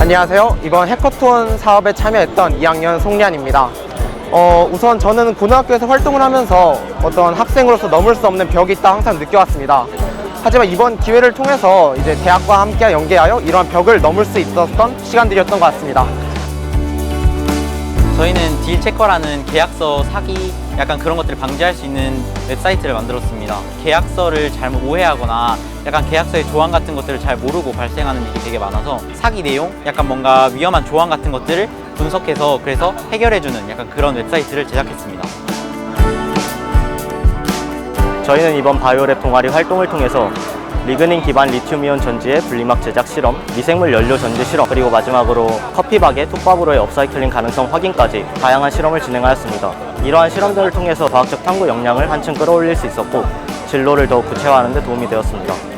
안녕하세요. 이번 해커톤 사업에 참여했던 2학년 송리안입니다. 어, 우선 저는 고등학교에서 활동을 하면서 어떤 학생으로서 넘을 수 없는 벽이 있다 항상 느껴왔습니다. 하지만 이번 기회를 통해서 이제 대학과 함께 연계하여 이러한 벽을 넘을 수 있었던 시간들이었던 것 같습니다. 저희는 딜체커라는 계약서 사기 약간 그런 것들을 방지할 수 있는 웹사이트를 만들었습니다. 계약서를 잘못 오해하거나 약간 계약서의 조항 같은 것들을 잘 모르고 발생하는 일이 되게 많아서 사기 내용, 약간 뭔가 위험한 조항 같은 것들을 분석해서 그래서 해결해주는 약간 그런 웹사이트를 제작했습니다. 저희는 이번 바이오랩 동아리 활동을 통해서 리그닌 기반 리튬이온 전지의 분리막 제작 실험, 미생물 연료 전지 실험, 그리고 마지막으로 커피박의 톱밥으로의 업사이클링 가능성 확인까지 다양한 실험을 진행하였습니다. 이러한 실험들을 통해서 과학적 탐구 역량을 한층 끌어올릴 수 있었고 진로를 더욱 구체화하는 데 도움이 되었습니다.